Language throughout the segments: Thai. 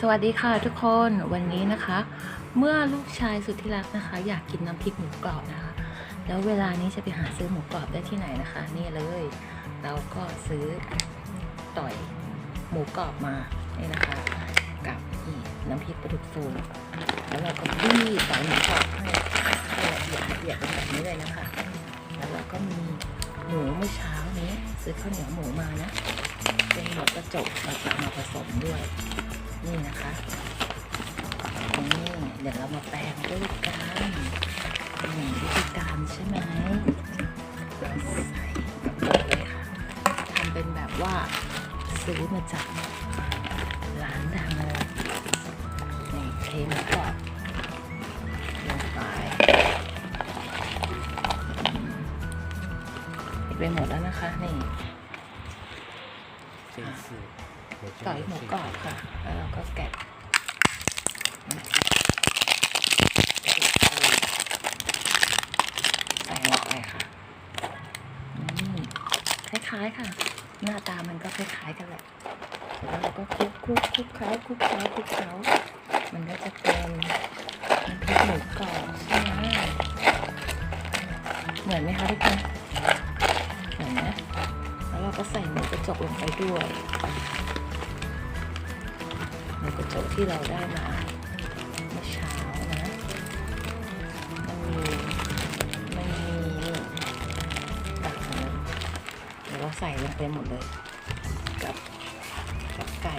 สวัสดีค่ะทุกคนวันนี้นะคะ เมื่อลูกชายสุดที่รักนะคะ อยากกินน้ำพริกหมูกรอบนะคะ แล้วเวลานี้จะไปหาซื้อหมูกรอบได้ที่ไหนนะคะ นี่เลย เราก็ซื้อต่อยหมูกรอบมานี่นะคะ กับนี่น้ำพริกปลาดุกฟูแล้วเราก็บี้ต่อยหมูกรอบให้ละเอียดละเอียดเป็นแบบนี้เลยนะคะ แล้วเราก็มีหมูเมื่อเช้านี้ซื้อข้าวเหนียวหมูมานะเป็นหมูกระจกเราจะมาผสมด้วย นี่นะคะนี่เดี๋ยวเรามาแปลงด้วยกันนี่วิธีการใช่ไหมใส่เลยค่ะทำเป็นแบบว่าซื้อมาจากร้านดังเลยนี่เทมก่อนลงไปไปหมดแล้วนะคะ นี่ ต่อย的หมู是กรอบค่ะ แล้วเราก็แกะใส่ลงไปค่ะอืมคล้ายๆค่ะ หน้าตามันก็คล้ายๆกันแหละแล้วเราก็คลุกคลุกคลุกเคล้าคลุกเคล้าคลุกเคล้ามันก็จะเป็นน้ำพริกหมูกรอบใช่ไหมเหมือนไหมคะทุกคนเหมือนนะแล้วเราก็ใส่หมูกระจกลงไปด้วย หมูกระจกที่เราได้มาเมื่อเช้านะ มันมีมันมีนี่ตักมาเดี๋ยวเราใส่ลงไปหมดเลย กับกับไก่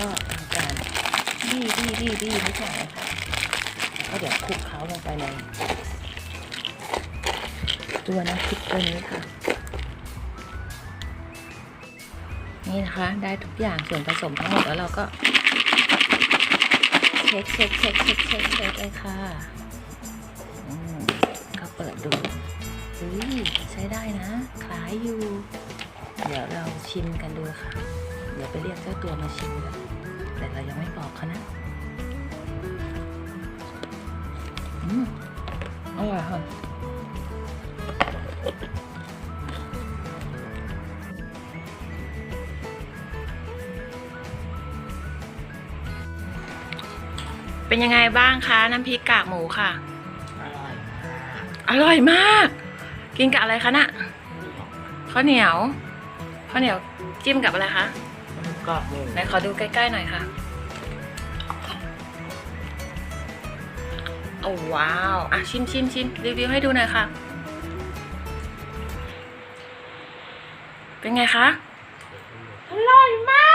ก็ทำการบี้บี้บี้บี้นิดหน่อยนะคะแล้วก็เดี๋ยวคลุกเคล้าลงไปในตัวน้ำพริกตัวนี้ค่ะ นี่นะคะได้ทุกอย่างส่วนผสมทั้งหมดแล้วเราก็เช็คเช็คเช็คเช็คเช็คเช็คเลยค่ะอืมก็เปิดดูเฮ้ยใช้ได้นะคล้ายอยู่ เดี๋ยวเราชิมกันดูค่ะ เดี๋ยวไปเรียกเจ้าตัวมาชิมกันแต่เรายังไม่บอกเขานะอืมอร่อยค่ะ เป็นยังไงบ้างคะน้ำพริกกากหมูค่ะ อร่อยอร่อยมาก กินกับอะไรคะน่ะข้าวเหนียวข้าวเหนียวจิ้มกับอะไรคะกรอบหมูไหนขอดูใกล้ๆหน่อยค่ะโอ้ว้าวอะชิมชิมชิมรีวิวให้ดูหน่อยค่ะ เป็นไงคะ อร่อยมาก